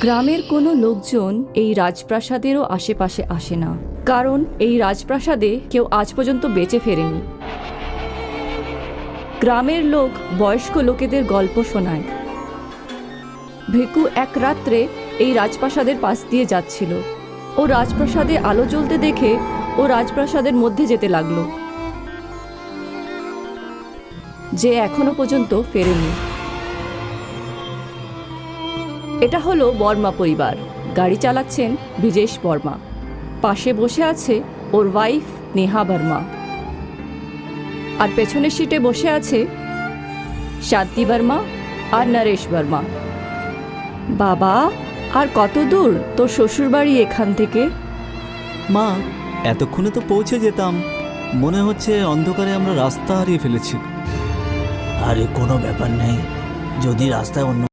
গ্রামের কোনো লোকজন এই রাজপ্রাসাদেরও আশেপাশে আসে না। কারণ এই রাজপ্রাসাদে কেউ আজ পর্যন্ত বেঁচে ফেরেনি। গ্রামের লোক বয়স্ক লোকেদের গল্প শোনায়। ভিকু এক রাত্রে এই রাজপ্রাসাদের পাশ দিয়ে যাচ্ছিল। ও রাজপ্রাসাদে আলো জ্বলতে দেখে ও রাজপ্রাসাদের মধ্যে যেতে লাগল। যে এখনও পর্যন্ত ফেরেনি। এটা হলো বর্মা পরিবার। গাড়ি চালাচ্ছেন বিজেশ বর্মা। পাশে বসে আছে ওর ওয়াইফ নেহা বর্মা। আর পেছনের সিটে বসে আছে শান্তি বর্মা আর নরেশ বর্মা। বাবা, আর কত দূর তোর শ্বশুরবাড়ি এখান থেকে? মা, এতক্ষণে তো পৌঁছে যেতাম। মনে হচ্ছে অন্ধকারে আমরা রাস্তা হারিয়ে ফেলেছি। আরে কোনো ব্যাপার নেই। যদি রাস্তায় অন্য